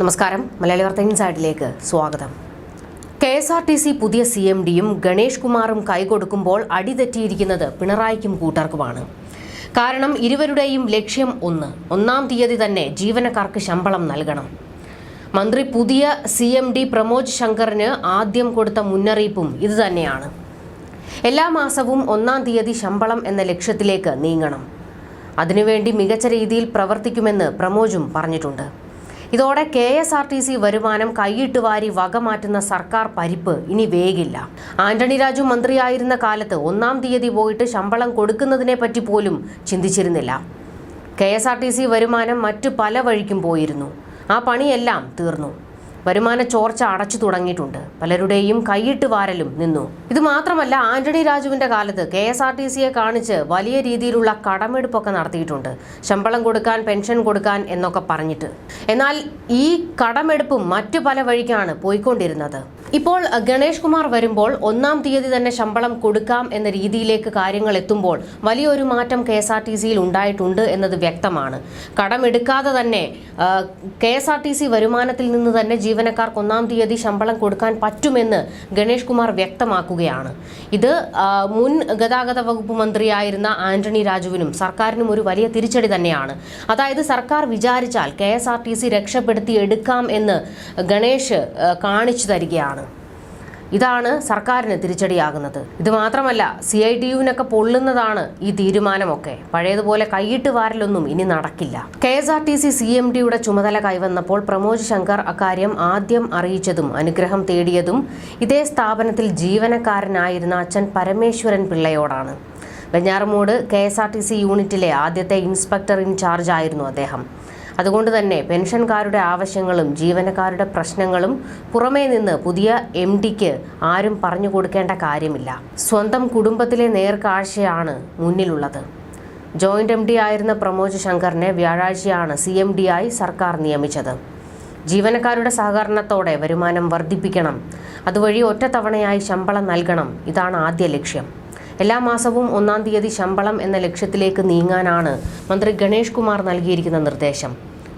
നമസ്കാരം. മലയാളി വാർത്ത ഇൻസൈഡിലേക്ക് സ്വാഗതം. K S R T C പുതിയ സി എം ഡിയും ഗണേഷ് കുമാറും കൈകൊടുക്കുമ്പോൾ അടിതെറ്റിയിരിക്കുന്നത് പിണറായിക്കും കൂട്ടർക്കുമാണ്. കാരണം ഇരുവരുടെയും ലക്ഷ്യം ഒന്ന്. ഒന്നാം തീയതി തന്നെ ജീവനക്കാർക്ക് ശമ്പളം നൽകണം. മന്ത്രി പുതിയ സി എം ഡി പ്രമോദ് ശങ്കറിന് ആദ്യം കൊടുത്ത മുന്നറിയിപ്പും ഇതുതന്നെയാണ്. എല്ലാ മാസവും ഒന്നാം തീയതി ശമ്പളം എന്ന ലക്ഷ്യത്തിലേക്ക് നീങ്ങണം. അതിനുവേണ്ടി മികച്ച രീതിയിൽ പ്രവർത്തിക്കുമെന്ന് പ്രമോജും പറഞ്ഞിട്ടുണ്ട്. ഇതോടെ K S R T C വരുമാനം കൈയിട്ട് വാരി വകമാറ്റുന്ന സർക്കാർ പരിപ്പ് ഇനി വേഗില്ല. ആന്റണി രാജു മന്ത്രിയായിരുന്ന കാലത്ത് ഒന്നാം തീയതി പോയിട്ട് ശമ്പളം കൊടുക്കുന്നതിനെ പറ്റി പോലും ചിന്തിച്ചിരുന്നില്ല. K S R T C വരുമാനം മറ്റു പല വഴിക്കും പോയിരുന്നു. ആ പണിയെല്ലാം തീർന്നു. വരുമാന ചോർച്ച അടച്ചു തുടങ്ങിയിട്ടുണ്ട്. പലരുടെയും കൈയിട്ട് വാരലും നിന്നു. ഇത് മാത്രമല്ല ആന്റണി രാജുവിന്റെ കാലത്ത് കെ എസ് ആർ ടി സിയെ കാണിച്ച് വലിയ രീതിയിലുള്ള കടമെടുപ്പൊക്കെ നടത്തിയിട്ടുണ്ട്. ശമ്പളം കൊടുക്കാൻ പെൻഷൻ കൊടുക്കാൻ എന്നൊക്കെ പറഞ്ഞിട്ട്. എന്നാൽ ഈ കടമെടുപ്പും മറ്റു പല വഴിക്കാണ് പോയിക്കൊണ്ടിരുന്നത്. ഇപ്പോൾ ഗണേഷ് കുമാർ വരുമ്പോൾ ഒന്നാം തീയതി തന്നെ ശമ്പളം കൊടുക്കാം എന്ന രീതിയിലേക്ക് കാര്യങ്ങൾ എത്തുമ്പോൾ വലിയൊരു മാറ്റം കെ എസ് ആർ ടി സിയിൽ ഉണ്ടായിട്ടുണ്ട് എന്നത് വ്യക്തമാണ്. കടമെടുക്കാതെ തന്നെ K S R T C വരുമാനത്തിൽ നിന്ന് തന്നെ ജീവനക്കാർക്ക് ഒന്നാം തീയതി ശമ്പളം കൊടുക്കാൻ പറ്റുമെന്ന് ഗണേഷ് കുമാർ വ്യക്തമാക്കുകയാണ്. ഇത് മുൻ ഗതാഗത വകുപ്പ് മന്ത്രിയായിരുന്ന ആന്റണി രാജുവിനും സർക്കാരിനും ഒരു വലിയ തിരിച്ചടി തന്നെയാണ്. അതായത് സർക്കാർ വിചാരിച്ചാൽ K S R T C രക്ഷപ്പെടുത്തി എടുക്കാം എന്ന് ഗണേഷ് കാണിച്ചു തരികയാണ്. ഇതാണ് സർക്കാരിന് തിരിച്ചടിയാകുന്നത്. ഇത് മാത്രമല്ല സി ഐ ടി യുവിനൊക്കെ പൊള്ളുന്നതാണ് ഈ തീരുമാനമൊക്കെ. പഴയതുപോലെ കൈയിട്ട് വാരലൊന്നും ഇനി നടക്കില്ല. K S R T C C M ഡിയുടെ ചുമതല കൈവന്നപ്പോൾ പ്രമോദ് ശങ്കർ അക്കാര്യം ആദ്യം അറിയിച്ചതും അനുഗ്രഹം തേടിയതും ഇതേ സ്ഥാപനത്തിൽ ജീവനക്കാരനായിരുന്ന അച്ഛൻ Parameswaran പിള്ളയോടാണ്. Venjaramoodu K S R T C യൂണിറ്റിലെ ആദ്യത്തെ ഇൻസ്പെക്ടർ ഇൻചാർജ് ആയിരുന്നു അദ്ദേഹം. അതുകൊണ്ട് തന്നെ പെൻഷൻകാരുടെ ആവശ്യങ്ങളും ജീവനക്കാരുടെ പ്രശ്നങ്ങളും പുറമേ നിന്ന് പുതിയ എം ഡിക്ക് ആരും പറഞ്ഞു കൊടുക്കേണ്ട കാര്യമില്ല. സ്വന്തം കുടുംബത്തിലെ നേർക്കാഴ്ചയാണ് മുന്നിലുള്ളത്. ജോയിന്റ് എം ഡി ആയിരുന്ന പ്രമോദ് ശങ്കറിനെ വ്യാഴാഴ്ചയാണ് സി എം ഡി ആയി സർക്കാർ നിയമിച്ചത്. ജീവനക്കാരുടെ സഹകരണത്തോടെ വരുമാനം വർദ്ധിപ്പിക്കണം. അതുവഴി ഒറ്റത്തവണയായി ശമ്പളം നൽകണം. ഇതാണ് ആദ്യ ലക്ഷ്യം. എല്ലാ മാസവും ഒന്നാം തീയതി ശമ്പളം എന്ന ലക്ഷ്യത്തിലേക്ക് നീങ്ങാനാണ് മന്ത്രി ഗണേഷ് കുമാർ നൽകിയിരിക്കുന്ന നിർദ്ദേശം.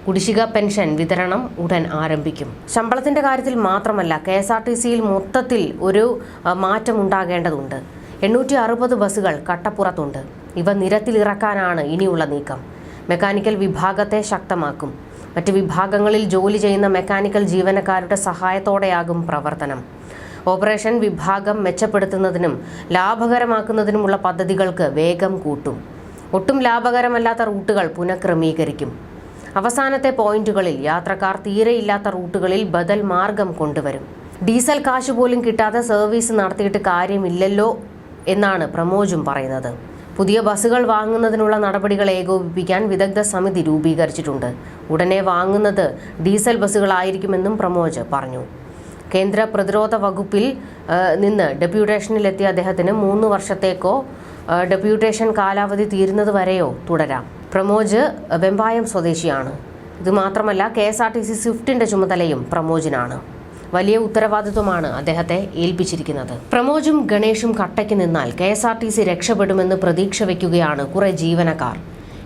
കുടിശ്ശിക പെൻഷൻ വിതരണം ഉടൻ ആരംഭിക്കും. ശമ്പളത്തിന്റെ കാര്യത്തിൽ മാത്രമല്ല കെ എസ് ആർ ടി സിയിൽ മൊത്തത്തിൽ ഒരു ആ, മാറ്റം ഉണ്ടാകേണ്ടതുണ്ട് എണ്ണൂറ്റി അറുപത് ബസ്സുകൾ കട്ടപ്പുറത്തുണ്ട്. ഇവ നിരത്തിലിറക്കാനാണ് ഇനിയുള്ള നീക്കം. മെക്കാനിക്കൽ വിഭാഗത്തെ ശക്തമാക്കും. മറ്റ് വിഭാഗങ്ങളിൽ ജോലി ചെയ്യുന്ന മെക്കാനിക്കൽ ജീവനക്കാരുടെ സഹായത്തോടെയാകും പ്രവർത്തനം. ഓപ്പറേഷൻ വിഭാഗം മെച്ചപ്പെടുത്തുന്നതിനും ലാഭകരമാക്കുന്നതിനുമുള്ള പദ്ധതികൾക്ക് വേഗം കൂട്ടും. ഒട്ടും ലാഭകരമല്ലാത്ത റൂട്ടുകൾ പുനഃക്രമീകരിക്കും. അവസാനത്തെ പോയിന്റുകളിൽ യാത്രക്കാർ തീരെയില്ലാത്ത റൂട്ടുകളിൽ ബദൽ മാർഗം കൊണ്ടുവരും. ഡീസൽ കാശ് പോലും കിട്ടാതെ സർവീസ് നടത്തിയിട്ട് കാര്യമില്ലല്ലോ എന്നാണ് പ്രമോജും പറയുന്നത്. പുതിയ ബസ്സുകൾ വാങ്ങുന്നതിനുള്ള നടപടികൾ ഏകോപിപ്പിക്കാൻ വിദഗ്ധ സമിതി രൂപീകരിച്ചിട്ടുണ്ട്. ഉടനെ വാങ്ങുന്നത് ഡീസൽ ബസ്സുകളായിരിക്കുമെന്നും പ്രമോജ് പറഞ്ഞു. കേന്ദ്ര പ്രതിരോധ വകുപ്പിൽ നിന്ന് ഡെപ്യൂട്ടേഷനിലെത്തിയ അദ്ദേഹത്തിന് മൂന്ന് വർഷത്തേക്കോ ഡെപ്യൂട്ടേഷൻ കാലാവധി തീരുന്നത് വരെയോ തുടരാം. പ്രമോജ് വെമ്പായം സ്വദേശിയാണ്. ഇത് മാത്രമല്ല K S R T C സ്വിഫ്റ്റിന്റെ ചുമതലയും പ്രമോജിനാണ്. വലിയ ഉത്തരവാദിത്വമാണ് അദ്ദേഹത്തെ ഏൽപ്പിച്ചിരിക്കുന്നത്. പ്രമോജും ഗണേഷും കട്ടയ്ക്ക് നിന്നാൽ K S R T C രക്ഷപ്പെടുമെന്ന് പ്രതീക്ഷ വയ്ക്കുകയാണ് കുറെ ജീവനക്കാർ.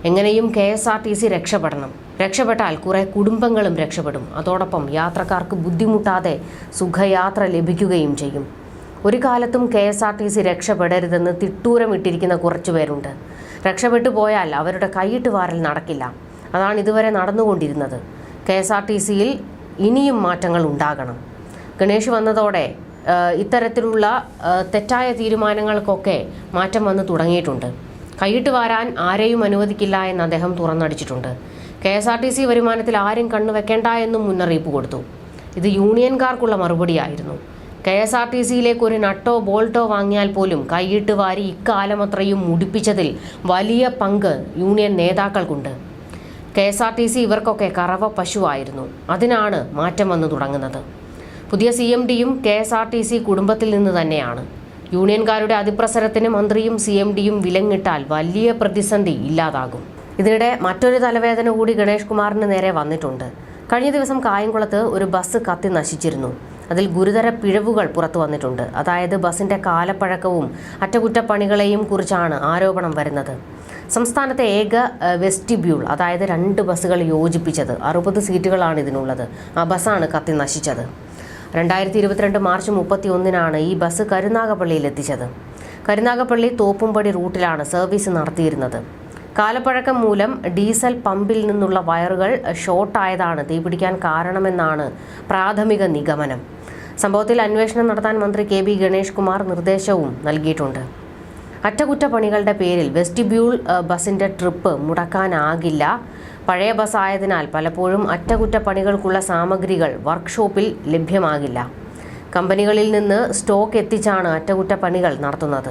എങ്ങനെയും K S R T C രക്ഷപ്പെടണം. രക്ഷപ്പെട്ടാൽ കുറെ കുടുംബങ്ങളും രക്ഷപ്പെടും. അതോടൊപ്പം യാത്രക്കാർക്ക് ബുദ്ധിമുട്ടാതെ സുഖയാത്ര ലഭിക്കുകയും ചെയ്യും. ഒരു കാലത്തും K S R T C രക്ഷപ്പെടരുതെന്ന് തിട്ടൂരമിട്ടിരിക്കുന്ന കുറച്ചുപേരുണ്ട് രക്ഷപ്പെട്ടു പോയാൽ അവരുടെ കൈയിട്ട് വാരൽ നടക്കില്ല. അതാണ് ഇതുവരെ നടന്നുകൊണ്ടിരുന്നത്. കെ എസ് ആർ ടി സിയിൽ ഇനിയും മാറ്റങ്ങൾ ഉണ്ടാകണം. ഗണേഷ് വന്നതോടെ ഇത്തരത്തിലുള്ള തെറ്റായ തീരുമാനങ്ങൾക്കൊക്കെ മാറ്റം വന്ന് തുടങ്ങിയിട്ടുണ്ട്. കൈയിട്ട് വാരാൻ ആരെയും അനുവദിക്കില്ല എന്ന് അദ്ദേഹം തുറന്നടിച്ചിട്ടുണ്ട്. K S R T C വരുമാനത്തിൽ ആരും കണ്ണുവെക്കേണ്ട എന്നും മുന്നറിയിപ്പ് കൊടുത്തു. ഇത് യൂണിയൻകാർക്കുള്ള മറുപടിയായിരുന്നു. കെ എസ് ആർ ടി സിയിലേക്ക് ഒരു നട്ടോ ബോൾട്ടോ വാങ്ങിയാൽ പോലും കൈയിട്ട് വാരി ഇക്കാലമത്രയും മുടിപ്പിച്ചതിൽ വലിയ പങ്ക് union നേതാക്കൾക്കുണ്ട്. K S R T C ഇവർക്കൊക്കെ കറവ പശുവായിരുന്നു. അതിനാണ് മാറ്റം വന്നു തുടങ്ങുന്നത്. പുതിയ സി എം ഡിയും K S R T C കുടുംബത്തിൽ നിന്ന് തന്നെയാണ്. യൂണിയൻകാരുടെ അതിപ്രസരത്തിന് മന്ത്രിയും സി എം ഡിയും വിലങ്ങിട്ടാൽ വലിയ പ്രതിസന്ധി ഇല്ലാതാകും. ഇതിനിടെ മറ്റൊരു തലവേദന കൂടി ഗണേഷ് കുമാറിന് നേരെ വന്നിട്ടുണ്ട്. കഴിഞ്ഞ ദിവസം കായംകുളത്ത് ഒരു ബസ് കത്തി നശിച്ചിരുന്നു. അതിൽ ഗുരുതര പിഴവുകൾ പുറത്തു വന്നിട്ടുണ്ട്. അതായത് ബസിന്റെ കാലപ്പഴക്കവും അറ്റകുറ്റപ്പണികളെയും കുറിച്ചാണ് ആരോപണം വരുന്നത്. സംസ്ഥാനത്തെ ഏക വെസ്റ്റിബ്യൂൾ അതായത് രണ്ട് ബസ്സുകൾ യോജിപ്പിച്ചത്. അറുപത് സീറ്റുകളാണ് ഇതിനുള്ളത്. ആ ബസ്സാണ് കത്തി നശിച്ചത്. രണ്ടായിരത്തി ഇരുപത്തിരണ്ട് മാർച്ച് മുപ്പത്തി ഒന്നിനാണ് ഈ ബസ് കരുനാഗപ്പള്ളിയിൽ എത്തിച്ചത്. കരുനാഗപ്പള്ളി തോപ്പുംപടി റൂട്ടിലാണ് സർവീസ് നടത്തിയിരുന്നത്. കാലപ്പഴക്കം മൂലം ഡീസൽ പമ്പിൽ നിന്നുള്ള വയറുകൾ ഷോർട്ടായതാണ് തീപിടിക്കാൻ കാരണമെന്നാണ് പ്രാഥമിക നിഗമനം. സംഭവത്തിൽ അന്വേഷണം നടത്താൻ മന്ത്രി കെ ബി ഗണേഷ് കുമാർ നിർദ്ദേശവും നൽകിയിട്ടുണ്ട്. അറ്റകുറ്റപ്പണികളുടെ പേരിൽ വെസ്റ്റിബ്യൂൾ ബസിന്റെ ട്രിപ്പ് മുടക്കാനാകില്ല. പഴയ ബസ് ആയതിനാൽ പലപ്പോഴും അറ്റകുറ്റപ്പണികൾക്കുള്ള സാമഗ്രികൾ വർക്ക്ഷോപ്പിൽ ലഭ്യമാകില്ല. കമ്പനികളിൽ നിന്ന് സ്റ്റോക്ക് എത്തിച്ചാണ് അറ്റകുറ്റപ്പണികൾ നടത്തുന്നത്.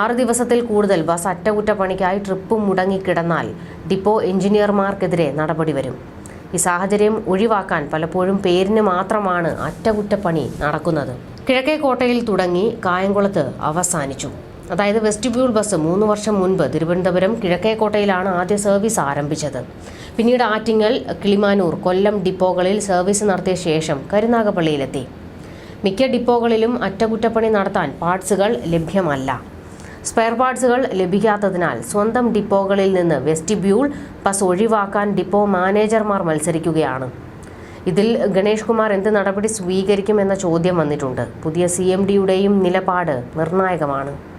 ആറ് ദിവസത്തിൽ കൂടുതൽ ബസ് അറ്റകുറ്റപ്പണിക്കായി ട്രിപ്പ് മുടങ്ങിക്കിടന്നാൽ ഡിപ്പോ എഞ്ചിനീയർമാർക്കെതിരെ നടപടി വരും. ഈ സാഹചര്യം ഒഴിവാക്കാൻ പലപ്പോഴും പേരിന് മാത്രമാണ് അറ്റകുറ്റപ്പണി നടക്കുന്നത്. കിഴക്കേക്കോട്ടയിൽ തുടങ്ങി കായംകുളത്ത് അവസാനിച്ചു. അതായത് വെസ്റ്റിബ്യൂൾ ബസ് മൂന്ന് വർഷം മുൻപ് തിരുവനന്തപുരം കിഴക്കേക്കോട്ടയിലാണ് ആദ്യ സർവീസ് ആരംഭിച്ചത്. പിന്നീട് ആറ്റിങ്ങൽ കിളിമാനൂർ കൊല്ലം ഡിപ്പോകളിൽ സർവീസ് നടത്തിയ ശേഷം കരുനാഗപ്പള്ളിയിലെത്തി. മിക്ക ഡിപ്പോകളിലും അറ്റകുറ്റപ്പണി നടത്താൻ പാർട്സുകൾ ലഭ്യമല്ല. സ്പെയർ പാർട്സുകൾ ലഭിക്കാത്തതിനാൽ സ്വന്തം ഡിപ്പോകളിൽ നിന്ന് വെസ്റ്റിബ്യൂൾ ബസ് ഒഴിവാക്കാൻ ഡിപ്പോ മാനേജർമാർ മത്സരിക്കുകയാണ്. ഇതിൽ ഗണേഷ് കുമാർ എന്ത് നടപടി സ്വീകരിക്കുമെന്ന ചോദ്യം വന്നിട്ടുണ്ട്. പുതിയ സി എം ഡിയുടെയും നിലപാട് നിർണായകമാണ്.